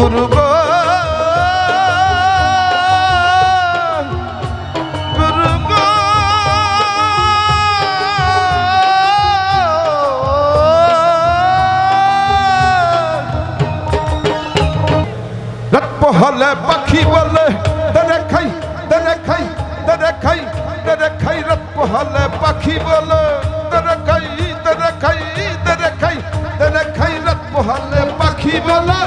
গুরু গো। হলে পাখি বলে, তেরে খাই তেরে খাই তেরে খাই তেরে খাই। রত্ন হলে পাখি বলে, তেরে খাই তেরে খাই তেরে খাই তেরে খাই। রত্ন হলে পাখি বলে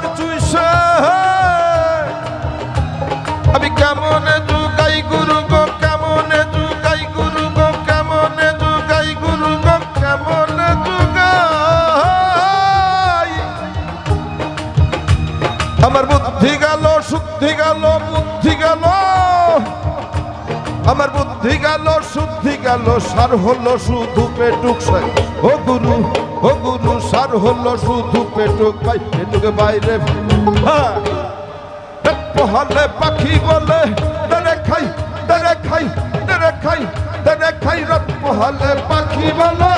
to বুদ্ধি গেল, শুদ্ধি গেল, সার হলো শুধু পেটুক সাই। ও গুরু ও গুরু, সার হলো শুধু পেটুক পাই পেটুক বাইরে হলে পোহালে পাখি বলে তারে খাই তারে খাই তারে খাই তারে খাই রত্ন হলে পাখি বলে।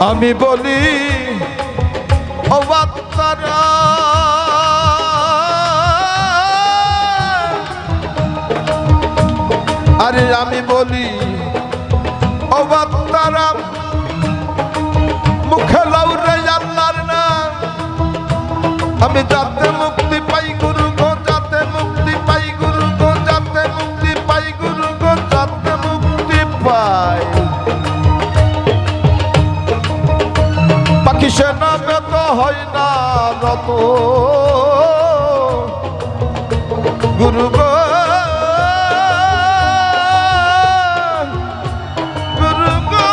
আমি বলি ও আরে আমি বলি ও মুখে লাউরে আল্লাহর না আমি যাতে মুক্তি পাখি সে নামে তো হয় না রত গুরু গো গুরু গো।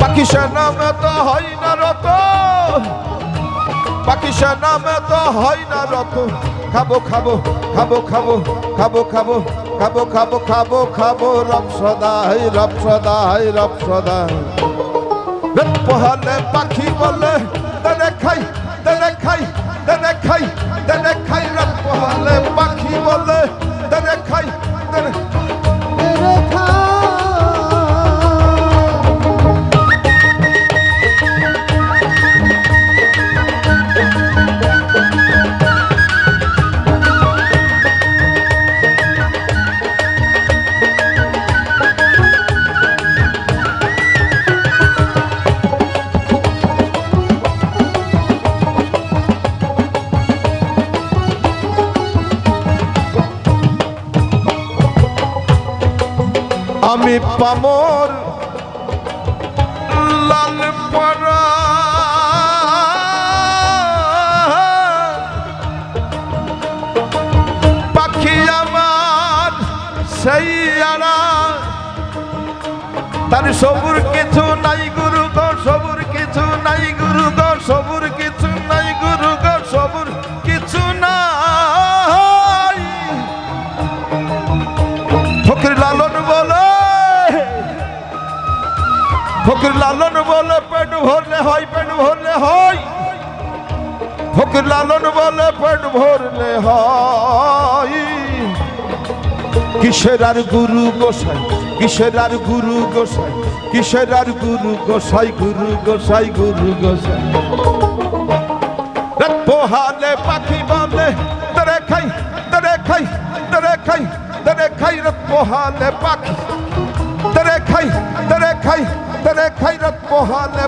পাখি সে নামে তো হয় না রত পাখি নামে তো হয় না রত খাব খাব খাব খাব খাব খাব খাব খাব খাব খাব রব সদাই রব সদাই রব সদাই পোহালে পাখি বলে দরে খাই দরে খাই দরে খাই দরে খাই আমি পামর লাল পাখি আমার সেই আড়া তার সবুর কিছু নাই গো ফকির লালন বলে, পেট ভরলে হয়, পেট ভরলে হয়। হোক লালন বলে, পেট ভরলে হয়। কিসের আর গুরু গোসাই, কিসের আর গুরু গোসাই, কিসের আর গুরু গোসাই গুরু গোসাই গুরু গোসাই। পোহালে পাখি বলে, তরে খাই তরে খাই তরে খাই তরে খাই পোহালে পাখি। তরে খাই তরে